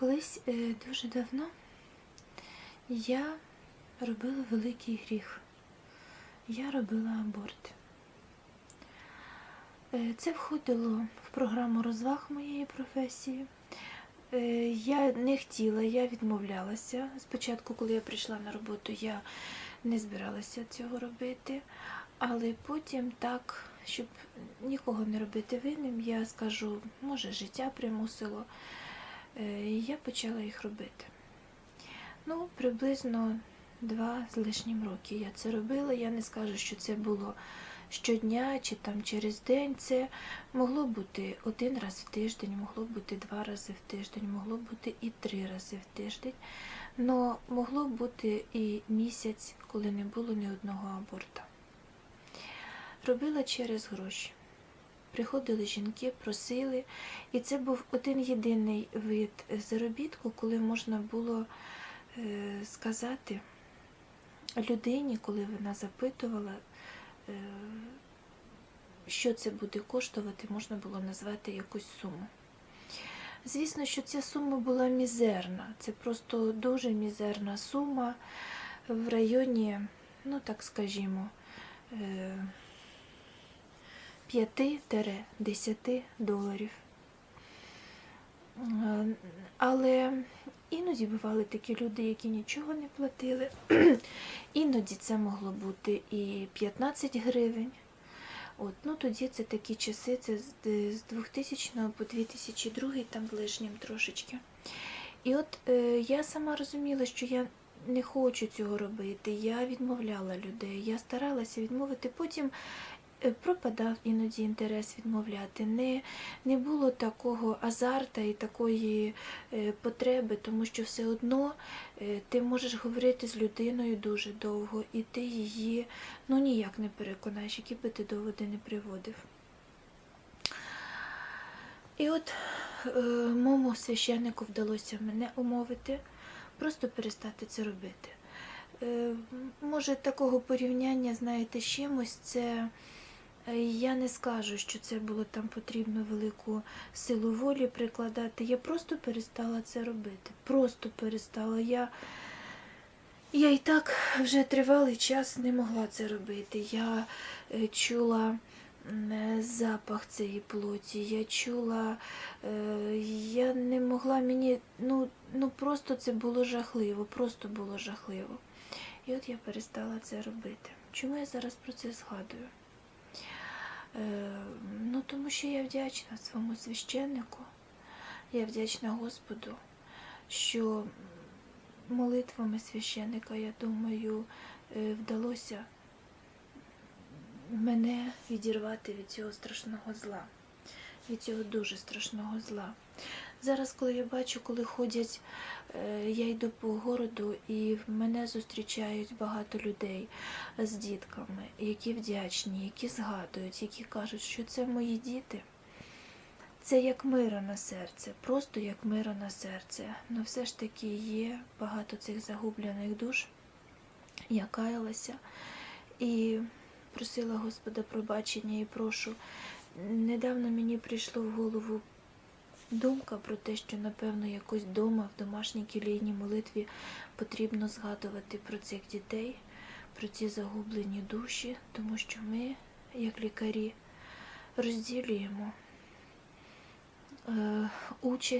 Колись е, дуже давно я робила великий гріх. Я робила аборт. Е, Це входило в програму розваг моєї професії. Е, Я не хотіла, я відмовлялася. Спочатку, коли я прийшла на роботу, я не збиралася цього робити. Але потім так, щоб нікого не робити винним, я скажу, може, життя примусило. Е, я почала їх робити. Ну, приблизно два з лишнім роки я це робила. Я не скажу, що це було щодня чи там через день. Це могло бути один раз в тиждень, могло бути два рази в тиждень, могло бути і три рази в тиждень. Но могло бути і місяць, коли не було ні одного аборта. Робила через гроші. Приходили жінки, просили, і це був один єдиний вид заробітку, коли можна було е, сказати людині, коли вона запитувала, е, що це буде коштувати, можна було назвати якусь суму. Звісно, що ця сума була мізерна. Це просто дуже мізерна сума в районі, ну так скажімо, е, 5-10 доларів. Е, Але іноді бували такі люди, які нічого не платили. Іноді це могло бути і 15 гривень. От, ну тоді це такі часи, це з 2000 по 2002, там ближнім трошечки. І от е, я сама розуміла, що я не хочу цього робити. Я відмовляла людей, я старалася відмовити. Потім е, пропадав іноді інтерес відмовляти. Не, не було такого азарта і такої е, потреби, тому що все одно е, ти можеш говорити з людиною дуже довго, і ти її ну ніяк не переконаєш, які би ти доводи не приводив. І от е, моєму священнику вдалося мене умовити, просто перестати це робити. Е, може, такого порівняння, знаєте, з чимось, це е, я не скажу, що це було там потрібно велику силу волі прикладати. Я просто перестала це робити. Просто перестала. Я, я і так вже тривалий час не могла це робити. Я е, чула е, запах цієї плоті, я чула, е, я не могла мені, ну, ну просто це було жахливо, просто було жахливо. І от я перестала це робити. Чому я зараз про це згадую? Е, ну, тому що я вдячна своєму священнику, я вдячна Господу, що молитвами священника, я думаю, е, вдалося мене відірвати від цього страшного зла, від цього дуже страшного зла. Зараз, коли я бачу, коли ходять, е, я йду по городу і мене зустрічають багато людей з дітками, які вдячні, які згадують, які кажуть, що це мої діти. Це як мира на серце, просто як мира на серце. Ну все ж таки є багато цих загублених душ. Я каялася і просила Господа пробачення і прошу. Недавно мені прийшло в голову думка про те, що, напевно, якось вдома, в домашній кілійній молитві потрібно згадувати про цих дітей, про ці загублені душі, тому що ми, як лікарі, розділюємо е, участь.